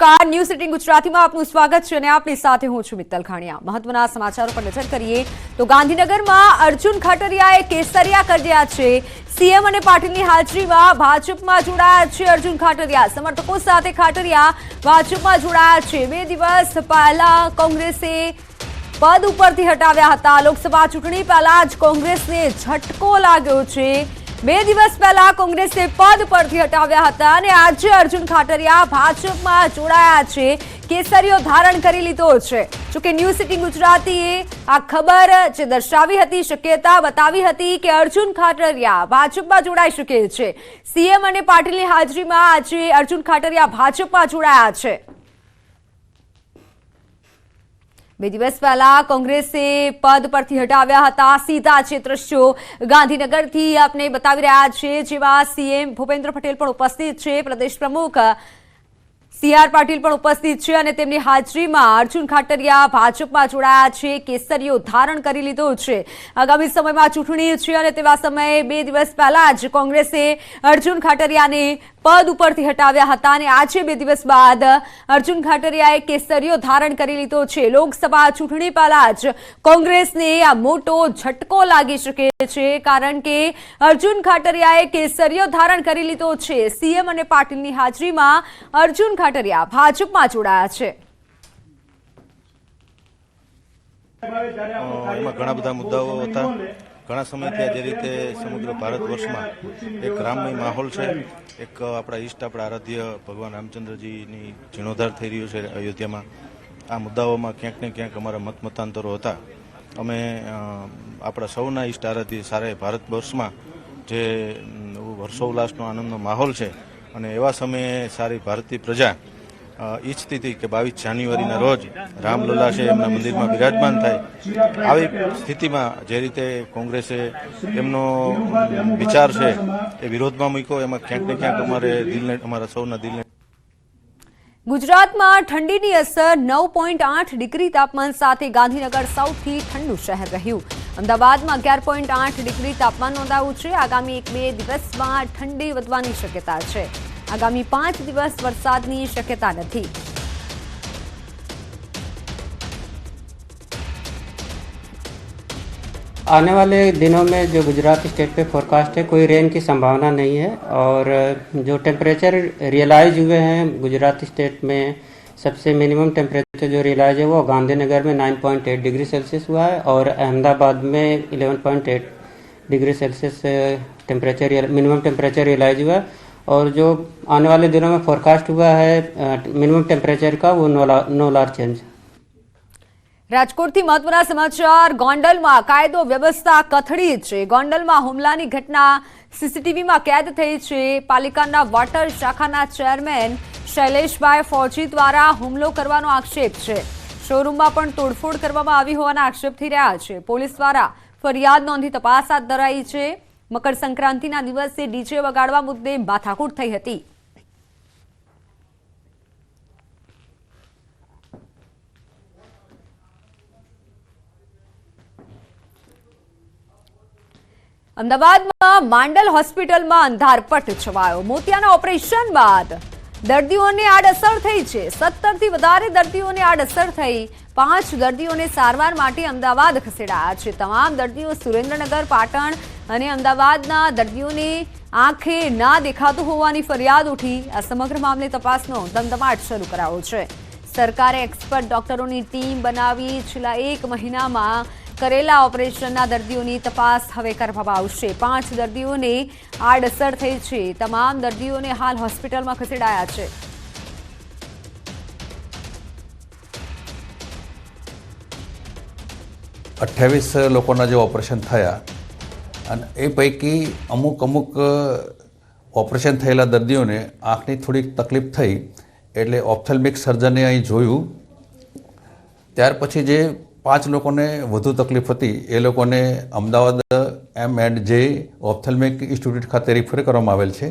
નમસ્કાર. News city ગુજરાતીમાં આપનું સ્વાગત છે અને આપની સાથે હું છું મિત્તલ ખાણિયા. મહત્વના સમાચારો પર નજર કરીએ તો ગાંધીનગરમાં અર્જુન ખટરિયાએ કેસરિયા કર્યા છે. સીએમ અને પાટીલની હાજરીમાં ભાજપમાં જોડાયા છે અર્જુન ખાટરિયા. સમર્થકો સાથે ખાટરિયા ભાજપમાં જોડાયા છે. બે દિવસ પહેલા કોંગ્રેસે પદ ઉપરથી હટાવ્યા હતા. લોકસભા ચૂંટણી પહેલા જ કોંગ્રેસને ઝટકો લાગ્યો છે. બે દિવસ પહેલા કોંગ્રેસે પદ પરથી હટાવ્યા હતા અને આજે અર્જુન ખાટરિયા ભાજપમાં જોડાયા છે. કેસરીઓ ધારણ કરી લીધો છે. જોકે ન્યૂઝ સિટી ગુજરાતીએ આ ખબર જે દર્શાવી હતી, શક્યતા બતાવી હતી કે અર્જુન ખાટરિયા ભાજપમાં જોડાઈ શકે છે. સીએમ અને પાટીલની હાજરીમાં આજે અર્જુન ખાટરિયા ભાજપમાં જોડાયા છે. બે દિવસ પહેલા કોંગ્રેસે પદ પરથી હટાવ્યા હતા. સીધા છે દ્રશ્યો ગાંધીનગરથી આપને બતાવી રહ્યા છે જેમાં સીએમ ભૂપેન્દ્ર પટેલ પણ ઉપસ્થિત છે. પ્રદેશ પ્રમુખ સીઆર પાટીલ પણ ઉપસ્થિત છે અને તેમની હાજરીમાં અર્જુન ખાટરિયા ભાજપમાં જોડાયા છે. કેસરીઓ ધારણ કરી લીધો છે. આગામી સમયમાં ચૂંટણી છે અને તેવા સમયે બે દિવસ પહેલા જ કોંગ્રેસે અર્જુન ખાટરિયાને પદ ઉપરથી હટાવ્યા હતા અને આજે બે દિવસ બાદ અર્જુન ખાટરિયાએ કેસરીઓ ધારણ કરી લીધો છે. લોકસભા ચૂંટણી પહેલા જ કોંગ્રેસને આ મોટો ઝટકો લાગી શકે છે, કારણ કે અર્જુન ખાટરિયાએ કેસરીઓ ધારણ કરી લીધો છે. સીએમ અને પાટીલની હાજરીમાં અર્જુન ખાટરિયા ભાજપમાં જોડાયા છે. ઘણા બધા મુદ્દાઓ હતા. ઘણા સમયથી આ જે રીતે સમગ્ર ભારત વર્ષમાં એક રામમય માહોલ છે, એક આપણા ઈષ્ટ, આપણા આરાધ્ય ભગવાન રામચંદ્રજીની જીર્ણોદ્ધાર થઈ રહ્યો છે અયોધ્યામાં. આ મુદ્દાઓમાં ક્યાંક ને ક્યાંક અમારા મત મતાંતરો હતા. અમે આપણા સૌના ઈષ્ટ આરાધ્ય સારા ભારત વર્ષમાં જે હર્ષોલ્લાસનો આનંદનો માહોલ છે અને એવા સમયે સારી ભારતીય પ્રજા ઈચ્છતી હતી કે બાવીસ જાન્યુઆરીના રોજ રામલલ્લા છે એમના મંદિરમાં બિરાજમાન થાય. આવી સ્થિતિમાં જે રીતે કોંગ્રેસે એમનો વિચાર છે એ વિરોધમાં મૂક્યો, એમાં ક્યાંક ને ક્યાંક અમારે દિલને, અમારા સૌના દિલને ગુજરાતમાં ઠંડીની અસર નવ પોઈન્ટ આઠ ડિગ્રી તાપમાન સાથે ગાંધીનગર સૌથી ઠંડુ શહેર રહ્યું. અમદાવાદમાં અગિયાર પોઈન્ટ આઠ ડિગ્રી તાપમાન નોંધાયું છે. આગામી એક બે દિવસમાં ઠંડી વધવાની શક્યતા છે. આગામી પાંચ દિવસ વરસાદની શક્યતા નથી आने वाले दिनों में जो गुजरात स्टेट पे फोरकास्ट है कोई रेन की संभावना नहीं है और जो टेम्परेचर रियलाइज हुए हैं गुजरात स्टेट में सबसे मिनिमम टेम्परेचर जो रियलाइज है वो गांधीनगर में 9.8 डिग्री सेल्सियस हुआ है और अहमदाबाद में 11.8 degree Celsius temperature minimum temperature realise हुआ है और जो आने वाले दिनों में फोरकास्ट हुआ है मिनिमम टेम्परेचर का वो नो ला- नो लार चेंज રાજકોટથી મહત્વના સમાચાર ગોંડલમાં કાયદો વ્યવસ્થા કથળી છે ગોંડલમાં હુમલાની ઘટના સીસીટીવીમાં કેદ થઈ છે પાલિકાના વોટર શાખાના ચેરમેન શૈલેષભાઈ ફોજી દ્વારા હુમલો કરવાનો આક્ષેપ છે શોરૂમમાં પણ તોડફોડ કરવામાં આવી હોવાના આક્ષેપ થઈ રહ્યા છે પોલીસ દ્વારા ફરિયાદ નોંધી તપાસ હાથ ધરાઈ છે મકર સંક્રાંતિના દિવસે ડીજે વગાડવા મુદ્દે માથાકૂટ થઈ હતી. અમદાવાદમાં માંડલ હોસ્પિટલમાં અંધારપટ છવાયો. મોતિયાના ઓપરેશન બાદ દર્દીઓને આડઅસર થઈ છે. સત્તરથી વધારે દર્દીઓને આડઅસર થઈ પાંચ દર્દીઓને સારવાર માટે અમદાવાદ ખસેડાયા છે. તમામ દર્દીઓ સુરેન્દ્રનગર, પાટણ અને અમદાવાદના દર્દીઓને આંખે ના દેખાતું હોવાની ફરિયાદ ઉઠી. આ સમગ્ર મામલે તપાસનો ધમધમાટ શરૂ કરાયો છે. સરકારે એક્સપર્ટ ડોક્ટરોની ટીમ બનાવી છેલ્લા એક મહિનામાં કરેલા ઓપરેશનના દર્દીઓની તપાસ હવે કરવામાં આવશે. પાંચ દર્દીઓને આડઅસર થઈ છે. તમામ દર્દીઓને હાલ હોસ્પિટલમાં ખસેડાયા છે. અઠ્ઠાવીસ લોકોના જે ઓપરેશન થયા અને એ પૈકી અમુક અમુક ઓપરેશન થયેલા દર્દીઓને આંખની થોડીક તકલીફ થઈ એટલે ઓપ્થેલ્મિક સર્જને અહીં જોયું. ત્યાર પછી જે પાંચ લોકોને વધુ તકલીફ હતી, એ લોકોને Ahmedabad M and J ophthalmic institute ખાતે રિફર કરવામાં આવેલ છે.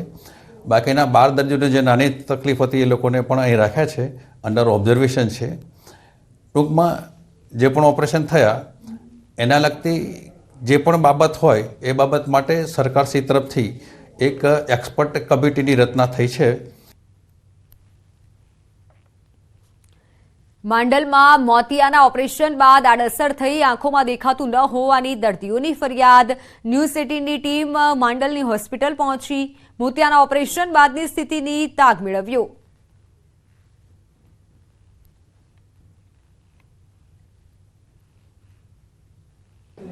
બાકીના બાર દર્દીઓને જે નાની તકલીફ હતી, એ લોકોને પણ અહીં રાખ્યા છે અંડર ઓબ્ઝર્વેશન છે. ટૂંકમાં જે પણ ઓપરેશન થયા એના લગતી જે પણ બાબત હોય, એ બાબત માટે સરકારશ્રી તરફથી એક એક્સપર્ટ કમિટીની રચના થઈ છે. માંડલમાં મોતિયાના ઓપરેશન બાદ આડઅસર થઈ, આંખોમાં દેખાતું ન હોવાની દર્દીઓની ફરિયાદ. ન્યૂ સિટીની ટીમ માંડલની હોસ્પિટલ પહોંચી. મોતિયાના ઓપરેશન બાદની સ્થિતિની તાગ મેળવ્યો.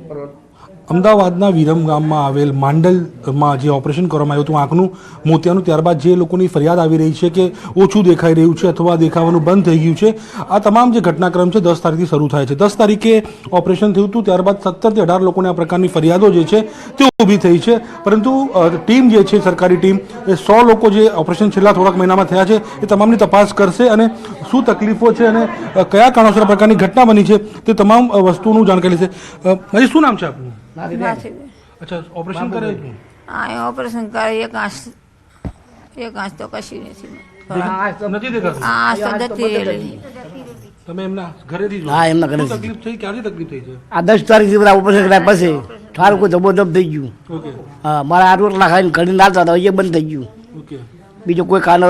Pero અમદાવાદના વિરમ ગામમાં આવેલ માંડલમાં જે ઓપરેશન કરવામાં આવ્યું હતું, આંખનું મોતિયાનું, ત્યારબાદ જે લોકોની ફરિયાદ આવી રહી છે કે ઓછું દેખાઈ રહ્યું છે અથવા દેખાવાનું બંધ થઈ ગયું છે, આ તમામ જે ઘટનાક્રમ છે દસ તારીખથી શરૂ થાય છે. દસ તારીખે ઓપરેશન થયું હતું, ત્યારબાદ સત્તરથી અઢાર લોકોને આ પ્રકારની ફરિયાદો જે છે તે ઊભી થઈ છે. પરંતુ ટીમ જે છે, સરકારી ટીમ, એ સો લોકો જે ઓપરેશન છેલ્લા થોડાક મહિનામાં થયા છે, એ તમામની તપાસ કરશે અને શું તકલીફો છે અને કયા કારણોસર પ્રકારની ઘટના બની છે તે તમામ વસ્તુનું જાણકારી છે હજી શું નામ છે આપનું? અચ્છા ઓપરેશન કરે હા આ ઓપરેશન કરે એક આંખ એક આંખ તો કશી નથી. નથી દેખાતું? આ આંખ તો જતી રહેલી તમે એમના ઘરેથી હા, એમના ઘરેથી. તકલીફ થઈ? ક્યાંથી તકલીફ થઈ છે? આ દસ તારીખથી બધા ઓપરેશન કર્યા પછી થારું કોઈ ધબોધબ થઈ ગયું. હા મારા આ રોટલા ખાઈને ઘડી નાતા હતા એ બંધ થઈ ગયું. ઓકે. બીજું કોઈ કાનર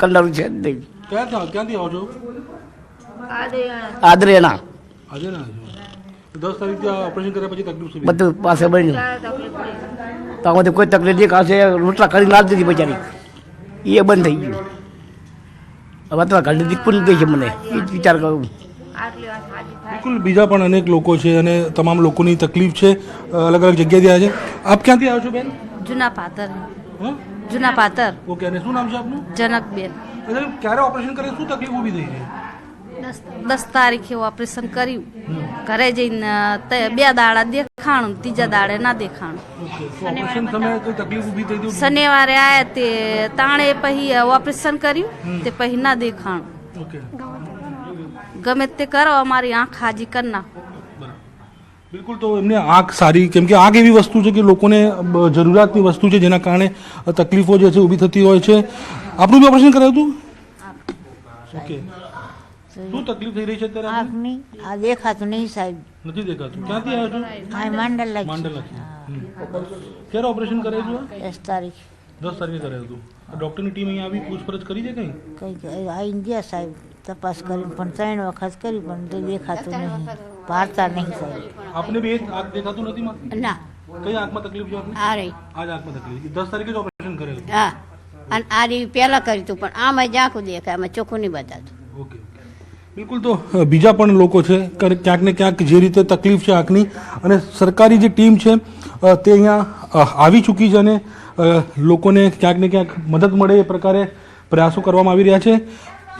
કરનારું છે જ નહીં. ક્યાંથી આવો છો? આદરે એના આજે ના છો. દસ તારીખથી ઓપરેશન કર્યા પછી તકલીફ શું બધું પાસે બન્યું. તો આમાંથી કોઈ તકલીફ નહીં ખાશે રોટલા કરી નાખતી દીધી બચારી. એ બંધ થઈ ગયું. હવે તો ઘડી દીકપું નથી છે મને. એ જ વિચાર કરું. બિલકુલ બીજા પણ અનેક લોકો છે અને તમામ લોકોની તકલીફ છે અલગ અલગ જગ્યાએથી આવ્યા છે. આપ ક્યાંથી આવો છો બેન? જૂના પાતર હા? જૂના પાતર ઓકે અને શું નામ છે આપનું? જનકબેન. ક્યારે ઓપરેશન કરે શું તકલીફ ઊભી થઈ છે? દસ તારીખે ઓપરેશન કર્યું. ઘરે જઈને બે દાડા દેખાણું ત્રીજા દાડે ના દેખાણું. શનિવારે આયા તે તાણે પછી ઓપરેશન કર્યું તે પછી ના દેખાણું. ગમે તે કરો અમારી આંખ હાજી કરી નાખો. બિલકુલ તો એમને આંખ સારી કેમ કે આંખ એવી વસ્તુ છે કે લોકોને જરૂરિયાતની વસ્તુ છે જેના કારણે તકલીફો જે છે ઊભી થતી હોય છે. આપણું બી ઓપરેશન કરાવ્યું હતું? ઓકે. શું તકલીફ થઈ રહી છે અત્યારે આપને? આંખની આ દેખાતું નહીં સાહેબ. નથી દેખાતું. ક્યાંથી આવ્યો છો? આ માંડલ માંડલ ક્યારે ઓપરેશન હતું દસ તારીખ. દસ તારીખે કરાયું હતું. ડૉક્ટરની ટીમ અહીંયા આવી પૂછપરછ કરી છે કંઈ? કઈ આવીને ગયા સાહેબ. તપાસ કરી પણ ત્રણ વખત કરી પણ તો દેખાતું નહીં. ભારતા નહીં સાહેબ. આપને બે આંખ દેખાતું નથી માં ના. કઈ આંખમાં તકલીફ છે આપને? આ રહી. આજ આંખમાં તકલીફ દસ તારીખે જ ઓપરેશન કરેલું. હા. અને આ રહી પહેલાં કર્યું હતું પણ આમાં જ આખું દેખાય આમાં ચોખ્ખું નહીં બતાતું. ઓકે. બિલકુલ તો બીજા પણ લોકો છે. ક્યાંક ને ક્યાંક જે રીતે તકલીફ છે આંખની અને સરકારી જે ટીમ છે તે અહીંયા આવી ચૂકી છે અને લોકોને ક્યાંક ને ક્યાંક મદદ મળે એ પ્રકારે પ્રયાસો કરવામાં આવી રહ્યા છે.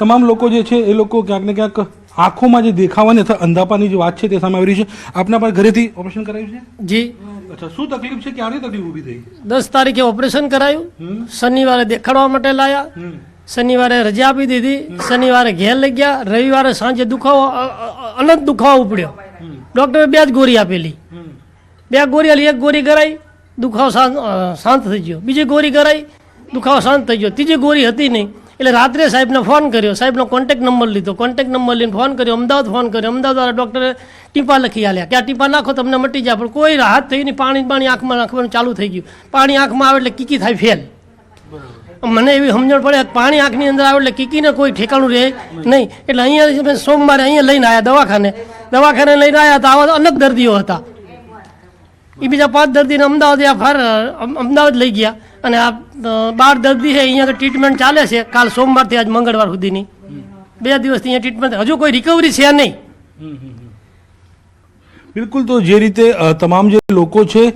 તમામ લોકો જે છે એ લોકો ક્યાંક ને ક્યાંક આંખોમાં જે દેખાવાની અથવા અંધાપાની જે વાત છે તે સામે આવી રહી છે. આપના પર ઘરેથી ઓપરેશન કરાયું છે? જી. અચ્છા શું તકલીફ છે? ક્યારે તકલીફ ઊભી થઈ? દસ તારીખે ઓપરેશન કરાયું. શનિવારે દેખાડવા માટે લાયા. શનિવારે રજા આપી દીધી. શનિવારે ઘેર લઈ ગયા. રવિવારે સાંજે દુખાવો અનંત દુખાવો ઉપડ્યો. ડૉક્ટરે બે જ ગોળી આપેલી. બે ગોળી આલી એક ગોળી કરાઈ દુખાવો શાંત થઈ ગયો. બીજી ગોળી કરાઈ દુખાવો શાંત થઈ ગયો. ત્રીજી ગોળી હતી નહીં. એટલે રાત્રે સાહેબને ફોન કર્યો. સાહેબનો કોન્ટેક્ટ નંબર લીધો. કોન્ટેક્ટ નંબર લઈને ફોન કર્યો. અમદાવાદ ફોન કર્યો. અમદાવાદ ડૉક્ટરે ટીપા લખી આલ્યા. કે આ ટીપા નાખો તમને મટી જાય. પણ કોઈ રાહત થઈ નહીં. પાણી પાણી આંખમાં નાખવાનું ચાલુ થઈ ગયું. પાણી આંખમાં આવે એટલે કીકી થાય ફેલ. મને એવી સમજણ પડે, પાણી આંખની અંદર આવે એટલે કીકીને કોઈ ઠેકાણું રહે નહીં. એટલે અહીંયા સોમવારે અહીંયા લઈને આવ્યા દવાખાને. દવાખાને લઈને આવ્યા તો આવા અલગ દર્દીઓ હતા. એ બીજા પાંચ દર્દીને અમદાવાદ ફાર અમદાવાદ લઈ ગયા. અને આ બાર દર્દી છે, અહીંયા ટ્રીટમેન્ટ ચાલે છે. કાલ સોમવારથી આજ મંગળવાર સુધીની. બે દિવસથી અહીંયા ટ્રીટમેન્ટ હજુ કોઈ રિકવરી છે નહીં. બિલકુલ, તો જે રીતે તમામ જે લોકો છે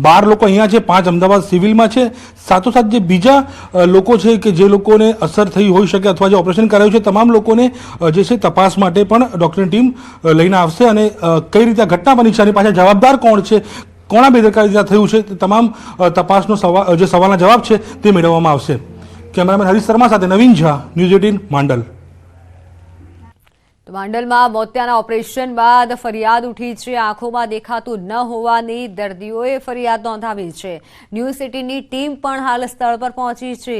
બાર લોકો અહીંયા છે, પાંચ અમદાવાદ સિવિલમાં છે, સાથોસાથ જે બીજા લોકો છે કે જે લોકોને અસર થઈ હોઈ શકે અથવા જે ઓપરેશન કરાયું છે, તમામ લોકોને જે છે તપાસ માટે પણ ડૉક્ટરની ટીમ લઈને આવશે અને કઈ રીતે ઘટના બની છે અને પાછા જવાબદાર કોણ છે કોણા બેદરકારી ત્યાં થયું છે તમામ તપાસનો સવાલ જે સવાલના જવાબ છે, તે મેળવવામાં આવશે. કેમેરામેન હરીશ શર્મા સાથે નવીન ઝા, ન્યૂઝ એટીન, માંડલ. માંડલમાં મોતિયાના ઓપરેશન બાદ ફરિયાદ ઉઠી છે. આંખોમાં દેખાતું ન હોવાની દર્દીઓએ ફરિયાદ નોંધાવી છે. ન્યૂ સિટીની ટીમ પણ હાલ સ્થળ પર પહોંચી છે.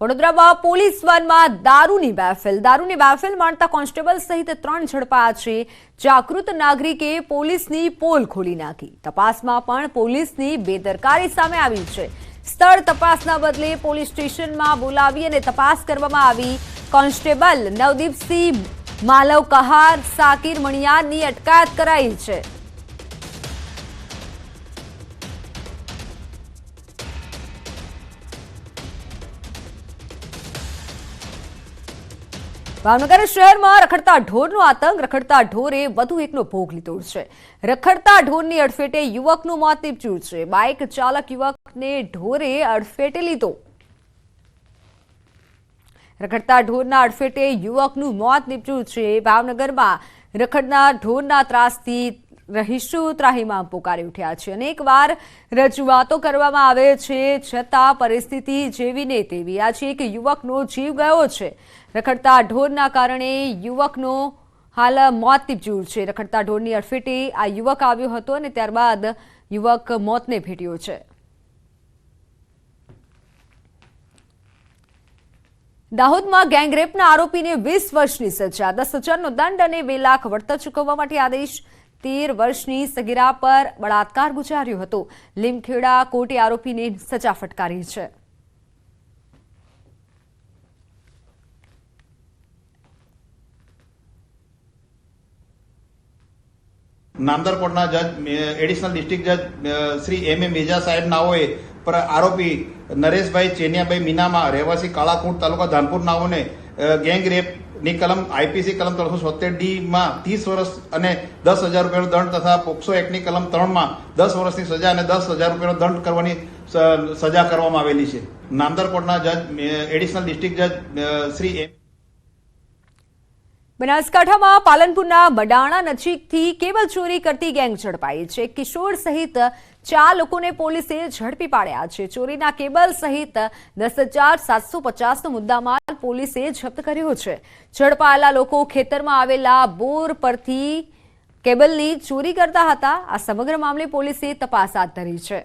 વડોદરામાં પોલીસ વનમાં દારૂની મહેફિલ દારૂની મહેફિલ માણતા કોન્સ્ટેબલ સહિત ત્રણ ઝડપાયા છે. જાગૃત નાગરિકે પોલીસની પોલ ખોલી નાખી. તપાસમાં પણ પોલીસની બેદરકારી સામે આવી છે. સ્થળ તપાસના બદલે પોલીસ સ્ટેશનમાં બોલાવી અને તપાસ કરવામાં આવી. કોન્સ્ટેબલ નવદીપસિંહ માલવ કહાર, સાકીર મણિયારની અટકાયત કરાઈ છે. ભાવનગર શહેરમાં રખડતા ઢોરનો આતંક, રખડતા ઢોરે વધુ એકનો ભોગ લીધો છે. રખડતા ઢોરની અડફેટે યુવકનું મોત નીપજ્યું છે. બાઇક ચાલક યુવકને ઢોરે અડફેટે લીધો. રખડતા ઢોરના અડફેટે યુવકનું મોત નીપજ્યું છે. ભાવનગરમાં રખડના ઢોરના ત્રાસથી રહીશો, ત્રાહીમાં પોકારી ઉઠ્યા છે. અનેકવાર રજૂઆતો કરવામાં આવે છે, છતાં પરિસ્થિતિ જેવી ને તેવી. આ છે કે યુવકનો જીવ ગયો છે. રખડતા ઢોરના કારણે યુવકનો હાલ મોત નીપજ્યું છે. રખડતા ઢોરની અડફેટે આ યુવક આવ્યો હતો અને ત્યારબાદ યુવક મોતને ભેટ્યો છે. દાહોદમાં ગેંગરેપના આરોપીને વીસ વર્ષની સજા. દસ હજારનો દંડ અને બે લાખ વળતર ચૂકવવા માટે આદેશ તેર વર્ષની સગીરા પર બળાત્કાર ગુજાર્યો હતો. લીમખેડા કોર્ટે આરોપીને સજા ફટકારી છે. નામદાર કોર્ટના જજ એડિશનલ ડિસ્ટ્રિક્ટ જજ શ્રી એમ. એ. મેજા સાહેબ નાઓએ પર આરોપી નરેશભાઈ ચેનિયાભાઈ મીનામાં રહેવાસી કાળાકુંટ તાલુકા ધાનપુર નાઓને ગેંગ ગેંગ રેપની કલમ આઈપીસી કલમ ત્રણસો છોતેર ડી માં ત્રીસ વર્ષ અને દસ હજાર રૂપિયાનો દંડ તથા પોક્સો એક્ટની કલમ ત્રણમાં દસ વર્ષની સજા અને દસ હજાર રૂપિયાનો દંડ કરવાની સજા કરવામાં આવેલી છે. નામદાર કોર્ટના જજ એડિશનલ ડિસ્ટ્રિક્ટ જજ શ્રી એમ. બનાસકાંઠામાં પાલનપુરના બડાણા નજીકથી કેબલ ચોરી કરતી ગેંગ ઝડપાઈ છે. કિશોર સહિત ચાર લોકોને પોલીસે ઝડપી પાડ્યા છે. ચોરીના કેબલ સહિત દસ હજાર સાતસો પચાસનો મુદ્દામાલ પોલીસે જપ્ત કર્યો છે. ઝડપાયેલા લોકો ખેતરમાં આવેલા બોર પરથી કેબલની ચોરી કરતા હતા. આ સમગ્ર મામલે પોલીસે તપાસ હાથ ધરી છે.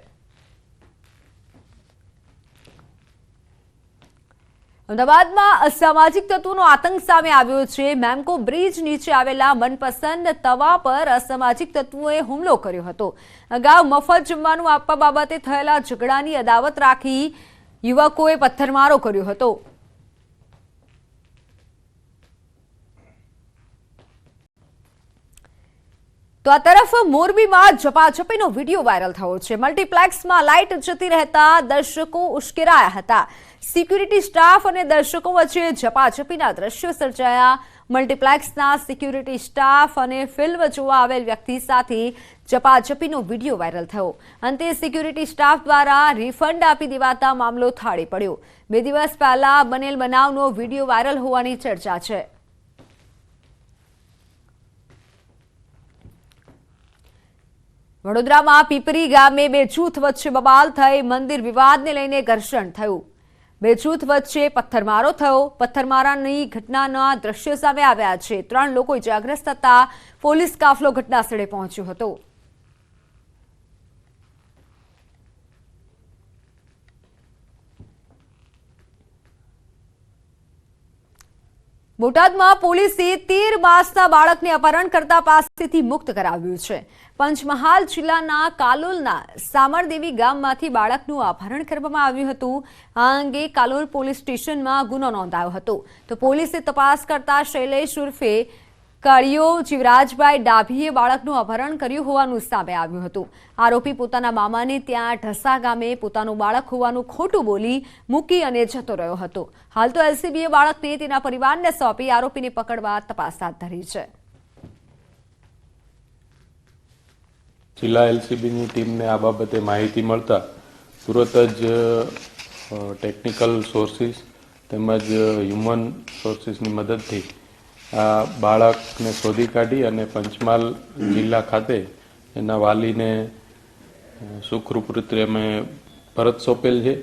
અમદાવાદમાં અસામાજિક તત્વોનો આતંક સામે આવ્યો છે. મેમકો બ્રિજ નીચે આવેલા મનપસંદ તવા પર અસામાજિક તત્વોએ હુમલો કર્યો હતો. અગાઉ મફત જમવાનું આપવા બાબતે થયેલા ઝઘડાની અદાવત રાખી યુવકોએ પથ્થરમારો કર્યો હતો. તો આ તરફ મોરબીમાં ઝપાઝપીનો વીડિયો વાયરલ થયો છે. મલ્ટીપ્લેક્સમાં લાઇટ જતી રહેતા દર્શકો ઉશ્કેરાયા હતા. સિક્યુરિટી સ્ટાફ અને દર્શકો વચ્ચે ઝપાઝપીના દ્રશ્યો સર્જાયા. મલ્ટીપ્લેક્સના સિક્યુરિટી સ્ટાફ અને ફિલ્મ જોવા આવેલ વ્યક્તિ સાથે ઝપાઝપીનો વીડિયો વાયરલ થયો. અંતે સિક્યુરિટી સ્ટાફ દ્વારા રિફંડ આપી દેવાતા મામલો થાળે પડ્યો. બે દિવસ પહેલા બનેલ બનાવનો વીડિયો વાયરલ હોવાની ચર્ચા છે. વડોદરામાં પીપરી ગામે બે જૂથ વચ્ચે બબાલ થઈ મંદિર વિવાદને લઈને ઘર્ષણ થયું. બે જૂથ વચ્ચે પથ્થરમારો થયો. પથ્થરમારાની ઘટનાના દ્રશ્યો સામે આવ્યા છે. ત્રણ લોકો ઇજાગ્રસ્ત હતા પોલીસ કાફલો ઘટના સ્થળે પહોંચ્યો હતો. બોટાદમાં પોલીસે તેર માસના બાળકને અપહરણ કરતા પાસેથી મુક્ત કરાવ્યું છે. પંચમહાલ જિલ્લાના કાલોલના સામરદેવી ગામમાંથી બાળકનું અપહરણ કરવામાં આવ્યું હતું. આ અંગે કાલોલ પોલીસ સ્ટેશનમાં ગુનો નોંધાયો હતો. તો પોલીસે તપાસ કરતા શૈલેષ ઉર્ફે કાળિયો જીવરાજભાઈ ડાભીએ બાળકનું અપહરણ કર્યું હોવાનું સામે આવ્યું હતું. આરોપી પોતાના મામાને ત્યાં ઢસા ગામે પોતાનું બાળક હોવાનું ખોટું બોલી મૂકી અને જતો રહ્યો હતો. હાલ તો એલસીબીએ બાળકને તેના પરિવારને સોંપી આરોપીને પકડવા તપાસ હાથ ધરી છે. જિલ્લા એલસીબીની ટીમને આ બાબતે માહિતી મળતા તુરત જ ટેકનિકલ સોર્સિસ તેમજ હ્યુમન સોર્સિસની મદદથી બાળકને શોધી કાઢી અને પંચમહાલ જિલ્લા ખાતે એના વાલીને સુખરૂપ રીતે અમે પરત સોંપેલ છે.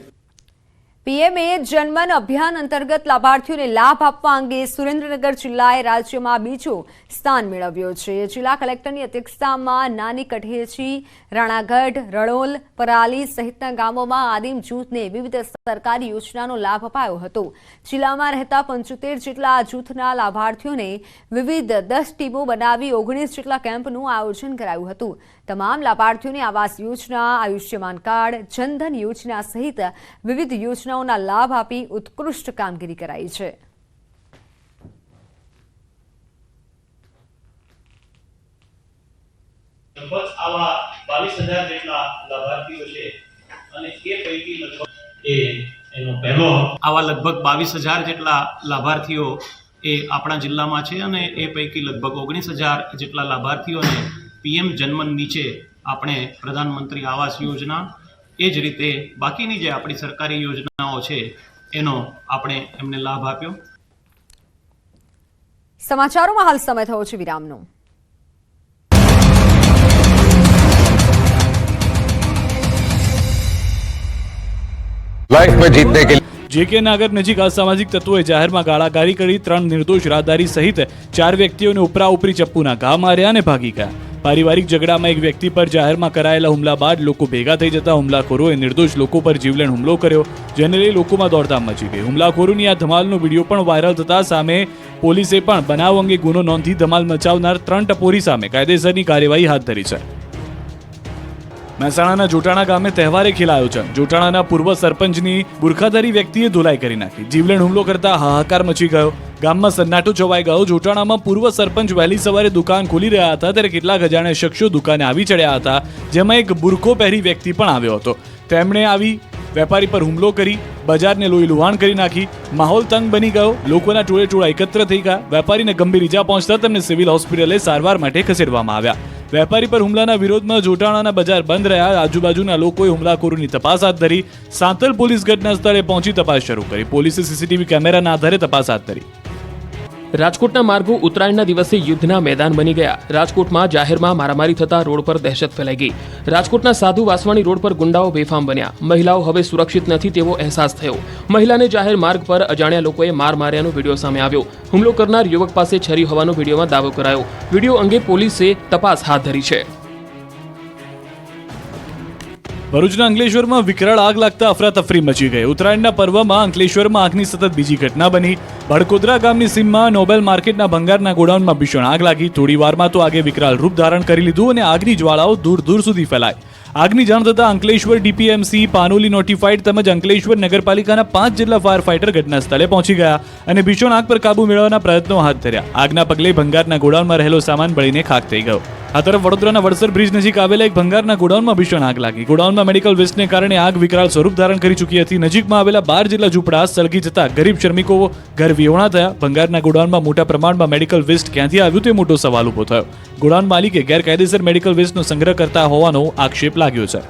પીએમએ જનમન અભિયાન અંતર્ગત લાભાર્થીઓને લાભ આપવા અંગે સુરેન્દ્રનગર જિલ્લાએ રાજ્યમાં બીજો સ્થાન મેળવ્યો છે. જિલ્લા કલેક્ટરની અધ્યક્ષતામાં નાની કઠેચી રાણાગઢ રણોલ પરાલી સહિતના ગામોમાં આદિમ જૂથને વિવિધ સરકારી યોજનાનો લાભ અપાયો હતો. જિલ્લામાં રહેતા પંચોતેર જેટલા જૂથના લાભાર્થીઓને વિવિધ દસ ટીમો બનાવી ઓગણીસ જેટલા કેમ્પનું આયોજન કરાયું હતું. તમામ લાભાર્થીઓને આવાસ યોજના, આયુષ્યમાન કાર્ડ, જનધન યોજના સહિત વિવિધ યોજનાઓના લાભ આપી ઉત્કૃષ્ટ કામગીરી કરાઈ છે. લગભગ આવા બાવીસ હજાર જેટલા લાભાર્થીઓ લગભગ બાવીસ હજાર જેટલા લાભાર્થીઓ એ આપણા જિલ્લામાં છે અને એ પૈકી લગભગ ઓગણીસ હજાર જેટલા લાભાર્થીઓને પીએમ જન્મન નીચે આપણે પ્રધાનમંત્રી આવાસ યોજના એ જ રીતે બાકીની જે આપણી સરકારી યોજનાઓ છે એનો આપણે એમને લાભ આપ્યો. સમાચારોમાં હાલ સમય થયો છે વિરામનો. કે જેકે નાગર નજીક અસામાજિક તત્વોએ જાહેરમાં ગાળાગારી કરી ત્રણ નિર્દોષ રાહદારી સહિત ચાર વ્યક્તિઓને ઉપરા ઉપરી ચપ્પુના ઘા માર્યા અને ભાગી ગયા. પારિવારિક ઝઘડામાં એક વ્યક્તિ પર જાહેરમાં કરાયેલા હુમલા બાદ લોકો ભેગા થઈ જતા હુમલાખોરોએ નિર્દોષ લોકો પર જીવલેણ હુમલો કર્યો, જેને લઈ લોકોમાં દોડધામ મચી ગઈ. હુમલાખોરોની આ ધમાલનો વીડિયો પણ વાયરલ થતા સામે પોલીસે પણ બનાવ અંગે ગુનો નોંધી ધમાલ મચાવનાર ત્રણ ટપોરી સામે કાયદેસરની કાર્યવાહી હાથ ધરી છે. મહેસાણાના જોટાણા ગામે તહેવારે ખીલાયો છે. જોટાણાના પૂર્વ સરપંચની બુરખાધારી વ્યક્તિએ ધોલાઈ કરી નાખી. જીવલેણ હુમલો કરતા હાહાકાર મચી ગયો. ગામમાં સન્નાટો છવાઈ ગયો. જોટાણામાં પૂર્વ સરપંચ વહેલી સવારે દુકાન ખોલી રહ્યા હતા, ત્યારે કેટલાક અજાણ્યા શખ્સો દુકાને આવી ચડ્યા હતા, જેમાં એક બુરખો પહેરી વ્યક્તિ પણ આવ્યો હતો. તેમણે આવી વેપારી પર હુમલો કરી, બજારને લોહી લુહાણ કરી નાખી, માહોલ તંગ બની ગયો. લોકોના ટોળે ટોળા એકત્ર થઈ ગયા. વેપારીને ગંભીર ઈજા પહોંચતા તેમને સિવિલ હોસ્પિટલે સારવાર માટે ખસેડવામાં આવ્યા. વેપારી પર હુમલાના વિરોધમાં જોટાણાના બજાર બંધ રહ્યા. આજુબાજુના લોકોએ હુમલાખોરોની તપાસ હાથ ધરી, સાંતલ પોલીસ ઘટના સ્થળે પહોંચી તપાસ શરૂ કરી. પોલીસે સીસીટીવી કેમેરાના આધારે તપાસ હાથ ધરી. રાજકોટના માર્ગો ઉત્તરાયણના દિવસે યુદ્ધના મેદાન બની ગયા. રાજકોટમાં જાહેરમાં મારામારી થતા રોડ પર દહેશત ફેલાઈ ગઈ. રાજકોટના સાધુ વાસવાણી રોડ પર ગુંડાઓ બેફામ બન્યા. મહિલાઓ હવે સુરક્ષિત નથી તેવો અહેસાસ થયો. મહિલાને જાહેર માર્ગ પર અજાણ્યા લોકોએ માર માર્યાનો વીડિયો સામે આવ્યો. હુમલો કરનાર યુવક પાસે છરી હોવાનો વિડીયોમાં દાવો કરાયો. વીડિયો અંગે પોલીસે તપાસ હાથ ધરી છે. ભરૂચના અંકલેશ્વરમાં વિકરાળ આગ લાગતા અફરાતફરી મચી ગઈ. ઉત્તરાયણના પર્વમાં અંકલેશ્વરમાં આગની સતત બીજી ઘટના બની. ભડકોદરા ગામની સીમમાં નોબેલ માર્કેટના ભંગારના ગોડાઉનમાં ભીષણ આગ લાગી. થોડી વારમાં તો આગે વિકરાળ રૂપ ધારણ કરી લીધું અને આગની જ્વાળાઓ દૂર દૂર સુધી ફેલાય આગની જાણ થતાં અંકલેશ્વર ડીપીએમસી, પાનોલી નોટિફાઈડ તેમજ અંકલેશ્વર નગરપાલિકાના પાંચ જેટલા ફાયર ફાઈટર ઘટના સ્થળે પહોંચી ગયા અને ભીષણ આગ પર કાબુ મેળવવાના પ્રયત્નો હાથ ધર્યા. આગના પગલે ભંગારના ગોડાઉનમાં રહેલો સામાન બળીને ખાક થઈ ગયો. આ તરફ વડોદરાના વડસર બ્રિજ નજીક આવેલા એક ભંગારના ગોડાઉનમાં ભીષણ આગ લાગી. ગોડાઉનમાં મેડિકલ વેસ્ટને કારણે આગ વિકરાળ સ્વરૂપ ધારણ કરી ચૂકી હતી. નજીકમાં આવેલા બાર જેટલા ઝૂંપડા સળગી જતા ગરીબ શ્રમિકો ઘર વિહોણા થયા. ભંગારના ગોડાઉનમાં મોટા પ્રમાણમાં મેડિકલ વેસ્ટ ક્યાંથી આવ્યું તે મોટો સવાલ ઊભો થયો. ગોડાઉન માલિકે ગેરકાયદેસર મેડિકલ વેસ્ટનો સંગ્રહ કરતા હોવાનો આક્ષેપ લાગ્યો છે.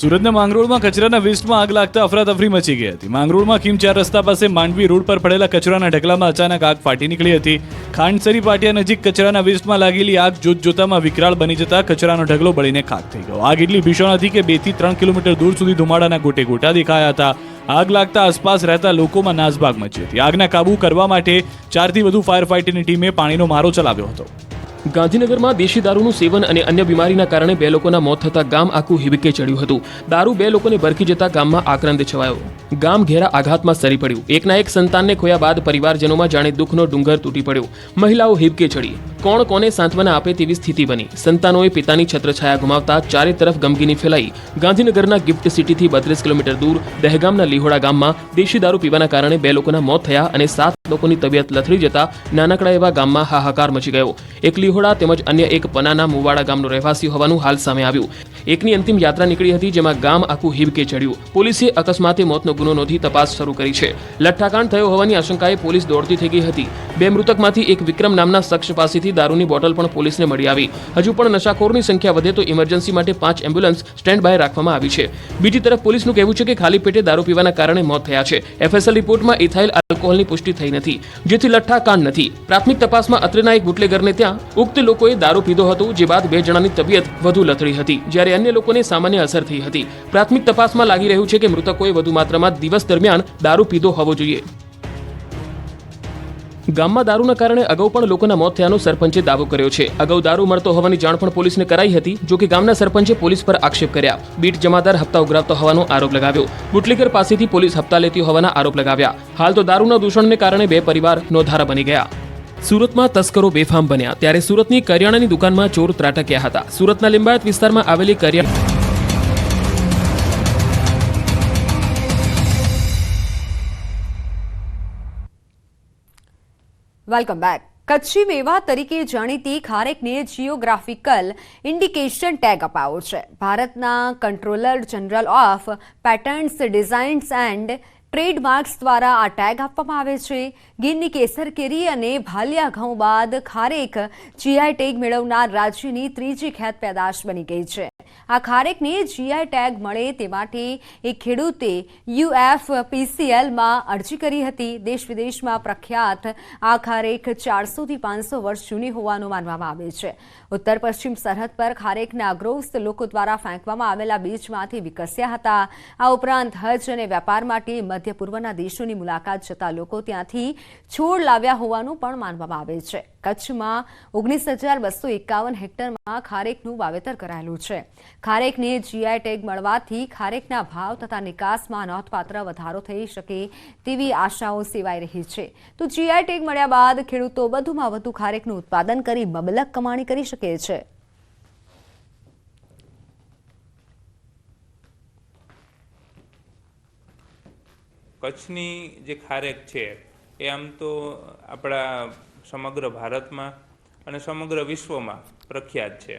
સુરતના માંગરોળમાં કચરાના વેસ્ટમાં આગ લાગતા અફરાતફરી મચી ગઈ હતી. માંગરોળમાં કિમ ચાર રસ્તા પાસે માંડવી રોડ પર પડેલા કચરાના ઢગલામાં અચાનક આગ ફાટી નીકળી હતી. ખાંડસરી પાટિયા નજીક કચરાના વેસ્ટમાં લાગેલી આગ જોત જોતામાં વિકરાળ બની જતા કચરાનો ઢગલો બળીને ખાક થઈ ગયો. આગ એટલી ભીષણ હતી કે બેથી ત્રણ કિલોમીટર દૂર સુધી ધુમાડાના ગોટે ગોટા દેખાયા હતા. આગ લાગતા આસપાસ રહેતા લોકોમાં નાસભાગ મચી હતી. આગના કાબુ કરવા માટે ચારથી વધુ ફાયર ફાઇટરની ટીમે પાણીનો મારો ચલાવ્યો હતો. ગાંધીનગરમાં દેશી દારૂનું સેવન અને અન્ય બીમારીના કારણે બે લોકોના મોત થતા ગામ આખું હિબકે ચડ્યું હતું. દારૂ બે લોકોને ભરખી જતા ગામમાં આક્રંદ છવાયો. ગામ ઘેરા આઘાતમાં સરી પડ્યું. એકના એક સંતાનને ખોયા બાદ પરિવારજનોમાં જાણે દુઃખનો ડુંગર તૂટી પડ્યો. મહિલાઓ હિબકે ચડી. કોણ કોને સાંત્વના આપે તેવી સ્થિતિ બની. સંતાનોએ પિતાની છત્રછાયા ગુમાવતા ચારે તરફ ગમગીની ફેલાઈ. ગાંધીનગરના ગિફ્ટ સિટીથી બત્રીસ કિલોમીટર દૂર, દહેગામના લીહોડા ગામમાં દેશી દારૂ પીવાના કારણે બે લોકોના મોત થયા અને સાત લોકોની તબિયત લથડી જતા નાનકડા એવા ગામમાં હાહાકાર મચી ગયો. એક લીહોડા તેમજ અન્ય એક પનાના મુવાડા ગામનો રહેવાસી હોવાનું હાલ સામે આવ્યું. એકની અંતિમ યાત્રા નીકળી હતી જેમાં ગામ આખું હિબકે ચડ્યું. પોલીસે અકસ્માતે મોતનો ગુનો નોંધી તપાસ શરૂ કરી છે. લઠ્ઠાકાંડ થયો હોવાની આશંકાએ પોલીસ દોડતી થઈ ગઈ હતી. બે મૃતકમાંથી એક વિક્રમ નામના શખ્સ પાસેથી દારૂની બોટલ પણ પોલીસને મળી આવી. હજુ પણ નશાખોરની સંખ્યા વધે તો ઇમરજન્સી માટે પાંચ એમ્બ્યુલન્સ સ્ટેન્ડ બાય રાખવામાં આવી છે. બીજી તરફ પોલીસનું કહેવું છે કે ખાલી પેટે દારૂ પીવાના કારણે મોત થયા છે. એફએસએલ રિપોર્ટમાં ઇથાઇલ આલ્કોહોલની પુષ્ટિ થઈ નથી, જેથી લઠ્ઠા કાંડ નથી. પ્રાથમિક તપાસમાં અત્રેના એક બુટલેગરને ત્યાં ઉક્ત લોકોએ દારૂ પીધો હતો, જે બાદ બે જણાની તબિયત વધુ લથડી હતી, જ્યારે અન્ય લોકોને સામાન્ય અસર થઈ હતી. પ્રાથમિક તપાસમાં લાગી રહ્યું છે કે મૃતકોએ વધુ માત્રામાં દિવસ દરમિયાન દારૂ પીધો હોવો જોઈએ. ગામમાં દારૂના કારણે અગાઉ પણ લોકોના મોત થયાનો સરપંચે દાવો કર્યો છે. અગાઉ દારૂ મળતો હોવાની જાણ પણ પોલીસને કરાઈ હતી, જો કે ગામના સરપંચે પોલીસ પર આક્ષેપ કર્યા. બીટ જમાદાર હપ્તા ઉઘરાવતો હોવાનો આરોપ લગાવ્યો. બુટલેકર પાસેથી પોલીસ હપ્તા લેતી હોવાના આરોપ લગાવ્યા. હાલ તો દારૂના દૂષણને કારણે બે પરિવાર નોંધારા બની ગયા. સુરતમાં તસ્કરો બેફામ બન્યા. ત્યારે સુરતની કરિયાણાની દુકાનમાં ચોર ત્રાટક્યા હતા. સુરતના લિંબાયત વિસ્તારમાં આવેલી કરિયાણા વેલકમ બેક કચ્છી મેવા તરીકે જાણીતી ખારેકને જિયોગ્રાફિકલ ઇન્ડિકેશન ટેગ અપાયો છે. ભારતના controller general of patterns designs and trademarks દ્વારા આ ટેગ આપવામાં આવે છે. ગીરની કેસર કેરી અને ભાલિયા ઘઉં બાદ ખારેક જીઆઈ ટેગ મેળવનાર રાજ્યની ત્રીજી ખેત પેદાશ બની ગઈ છે. આ ખારેકને જીઆઈ ટેગ મળે તે માટે એ ખેડૂતે યુએફપીસીએલમાં અરજી કરી હતી. દેશ વિદેશમાં પ્રખ્યાત આ ખારેક ચારસોથી પાંચસો વર્ષ જૂની હોવાનું માનવામાં આવે છે. ઉત્તર પશ્ચિમ સરહદ પર ખારેકના અગ્રોસ્ત લોકો દ્વારા ફેંકવામાં આવેલા બીજમાંથી વિકસ્યા હતા. આ ઉપરાંત હજ અને વેપાર માટે મધ્ય પૂર્વના દેશોની મુલાકાત જતા લોકો ત્યાંથી છોડ લાવ્યા હોવાનું પણ માનવામાં આવે છે. કચ્છમાં ઓગણીસ હજાર બસો એકાવન હેક્ટરમાં ખારેકનું વાવેતર કરાયેલું છે. ખારેકને જીઆઈ ટેગ મળવાથી ખારેકના ભાવ તથા નિકાસમાં નોંધપાત્ર વધારો થઈ શકે તેવી આશાઓ સેવાઈ રહી છે. તો જીઆઈ ટેગ મળ્યા બાદ ખેડૂતો વધુમાં વધુ ખારેકનું ઉત્પાદન કરી મબલક કમાણી કરી શકે છે. કચ્છની જે ખારેક છે, એ આમ તો આપણા સમગ્ર ભારતમાં અને સમગ્ર વિશ્વમાં પ્રખ્યાત છે.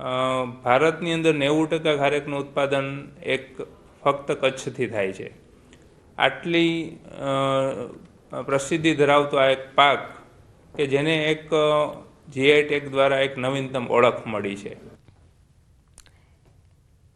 ભારતની અંદર નેવું ટકા ખારેકનું ઉત્પાદન એક ફક્ત કચ્છથી થાય છે. આટલી પ્રસિદ્ધિ ધરાવતો આ એક પાક કે જેને એક જીઆઈ ટેક દ્વારા એક નવીનતમ ઓળખ મળી છે.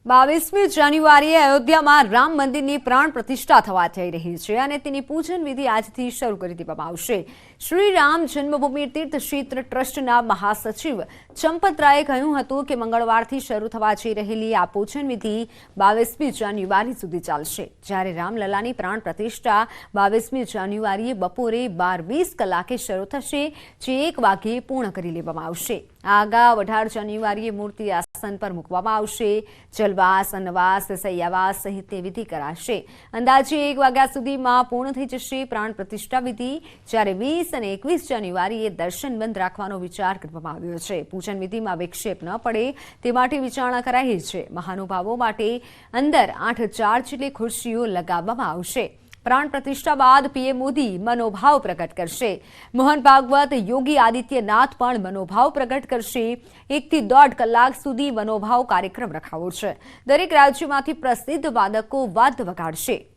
બાવીસમી જાન્યુઆરીએ અયોધ્યામાં રામ મંદિરની પ્રાણ પ્રતિષ્ઠા થવા જઈ રહી છે અને તેની પૂજન વિધિ આજથી શરૂ કરી દેવામાં આવશે. શ્રી રામ જન્મભૂમિ તીર્થ ક્ષેત્ર ટ્રસ્ટના મહાસચિવ ચંપતરાયે કહ્યું હતું કે મંગળવારથી શરૂ થવા જઈ રહેલી આ પૂજન વિધિ બાવીસમી જાન્યુઆરી સુધી ચાલશે. જ્યારે રામલલાની પ્રાણ પ્રતિષ્ઠા બાવીસમી જાન્યુઆરીએ બપોરે બાર વીસ કલાકે શરૂ થશે, જે એક વાગ્યે પૂર્ણ કરી લેવામાં આવશે. આ અગાઉ અઢાર જાન્યુઆરીએ મૂર્તિ આસન પર મૂકવામાં આવશે. જલવાસ અનવાસ સૈયાવાસ સહિત વિધિ કરાશે. અંદાજે એક વાગ્યા સુધીમાં પૂર્ણ થઈ જશે પ્રાણ પ્રતિષ્ઠા વિધિ. જ્યારે વીસ અને એકવીસ જાન્યુઆરીએ દર્શન બંધ રાખવાનો વિચાર કરવામાં આવ્યો છે. પૂજન વિધિમાં વિક્ષેપ ન પડે તે માટે વિચારણા કરાઈ છે. મહાનુભાવો માટે અંદર આઠ હજાર જેટલી ખુરશીઓ લગાવવામાં આવશે. પ્રાણ પ્રતિષ્ઠા બાદ પીએમ મોદી મનોભાવ પ્રગટ કરશે. મોહન ભાગવત, યોગી આદિત્યનાથ પણ મનોભાવ પ્રગટ કરશે. એકથી દોઢ કલાક સુધી મનોભાવ કાર્યક્રમ રખાવો છે. દરેક રાજ્યમાંથી પ્રસિદ્ધ વાદકો વાદ્ય વગાડશે.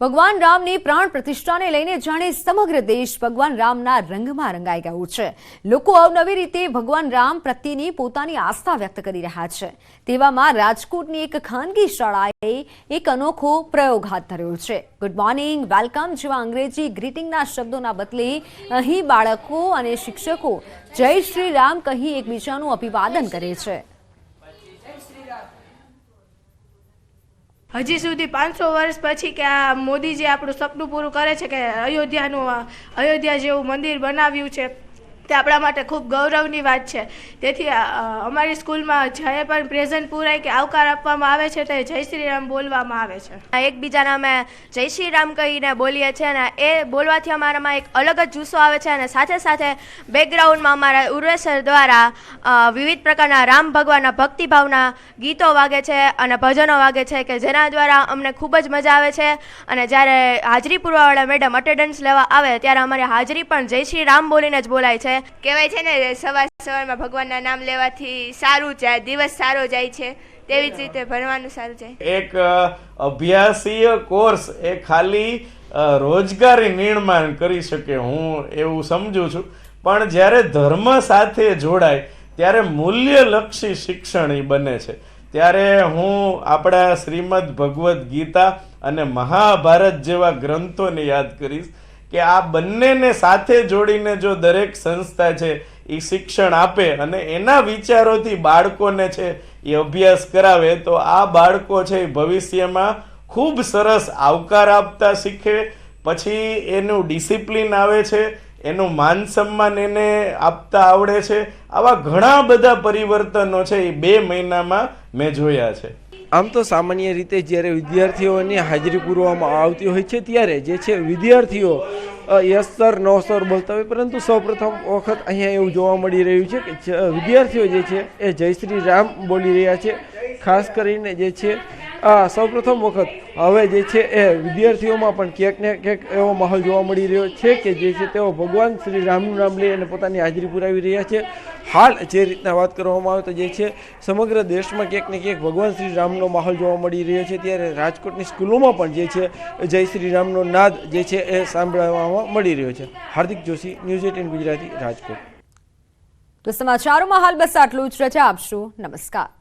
ભગવાન રામની પ્રાણ પ્રતિષ્ઠાને લઈને જાણે સમગ્ર દેશ ભગવાન રામના રંગમાં રંગાઈ ગયું છે. લોકો અવનવી રીતે ભગવાન રામ પ્રત્યેની પોતાની આસ્થા વ્યક્ત કરી રહ્યા છે. તેવામાં રાજકોટની એક ખાનગી શાળાએ એક અનોખો પ્રયોગ હાથ ધર્યો છે. ગુડ મોર્નિંગ વેલકમ જેવા અંગ્રેજી ગ્રીટિંગના શબ્દોના બદલે અહીં બાળકો અને શિક્ષકો જય શ્રી રામ કહી એકબીજાનું અભિવાદન કરે છે. હજી સુધી પાંચસો વર્ષ પછી કે આ મોદીજી આપણું સપનું પૂરું કરે છે કે અયોધ્યાનું અયોધ્યા જેવું મંદિર બનાવ્યું છે. તે આપણા માટે ખૂબ ગૌરવની વાત છે. તેથી અમારી સ્કૂલમાં જ્યારે પણ પ્રેઝન્ટ પૂરાય કે આવકાર આપવામાં આવે છે, તે જય શ્રી રામ બોલવામાં આવે છે. એકબીજાના અમે જય શ્રી રામ કહીને બોલીએ છીએ અને એ બોલવાથી અમારામાં એક અલગ જ જુસ્સો આવે છે અને સાથે સાથે બેકગ્રાઉન્ડમાં અમારા ઉર્વેશર દ્વારા વિવિધ પ્રકારના રામ ભગવાનના ભક્તિભાવના ગીતો વાગે છે અને ભજનો વાગે છે કે જેના દ્વારા અમને ખૂબ જ મજા આવે છે. અને જ્યારે હાજરી પૂરવાવાળા મેડમ અટેન્ડન્સ લેવા આવે ત્યારે અમારી હાજરી પણ જય શ્રી રામ બોલીને જ બોલાય છે. કહેવાય છે ને સવાર સવારમાં ભગવાનના નામ લેવાથી સારું જાય દિવસ સારો જાય છે. તેવી જ રીતે ભણવાનું સારું જાય. એક અભ્યાસીય કોર્સ એ ખાલી રોજગારી નિર્માણ કરી શકે હું એવું સમજુ છું. પણ જ્યારે ધર્મ સાથે જોડાય ત્યારે મૂલ્યલક્ષી શિક્ષણ એ બને છે. ત્યારે હું આપણા શ્રીમદ ભગવદ્ ગીતા અને મહાભારત જેવા ગ્રંથોને યાદ કરીશ. કે આ બંનેને સાથે જોડીને જો દરેક સંસ્થા છે એ શિક્ષણ આપે અને એના વિચારોથી બાળકોને છે એ અભ્યાસ કરાવે, તો આ બાળકો છે એ ભવિષ્યમાં ખૂબ સરસ આવકાર આપતા શીખે. પછી એનું ડિસિપ્લિન આવે છે, એનું માન સન્માન એને આપતા આવડે છે. આવા ઘણા બધા પરિવર્તનો છે એ બે મહિનામાં મેં જોયા છે. આમ તો સામાન્ય રીતે જ્યારે વિદ્યાર્થીઓની હાજરી પૂરવામાં આવતી હોય છે, ત્યારે જે છે વિદ્યાર્થીઓ યસ સર, નો સર બોલતા હોય, પરંતુ સૌપ્રથમ વખત અહીંયા એવું જોવા મળી રહ્યું છે કે વિદ્યાર્થીઓ જે છે એ જય શ્રી રામ બોલી રહ્યા છે. ખાસ કરીને જે છે આ સૌપ્રથમ વખત હવે જે છે એ વિદ્યાર્થીઓમાં પણ ક્યાંક ને ક્યાંક એવો માહોલ જોવા મળી રહ્યો છે કે જે છે તેઓ ભગવાન શ્રી રામનું નામ લઈ અને પોતાની હાજરી પુરાવી રહ્યા છે. હાલ જે રીતના વાત કરવામાં આવે તો જે છે, સમગ્ર દેશમાં ક્યાંક ને ક્યાંક ભગવાન શ્રી રામનો માહોલ જોવા મળી રહ્યો છે. ત્યારે રાજકોટની સ્કૂલોમાં પણ જે છે, જય શ્રી રામનો નાદ જે છે, એ સાંભળવામાં મળી રહ્યો છે. Hardik Joshi, news eighteen Gujarati, Rajkot. તો સમાચારોમાં હાલ બસ આટલું જ. રજા આપશો. નમસ્કાર.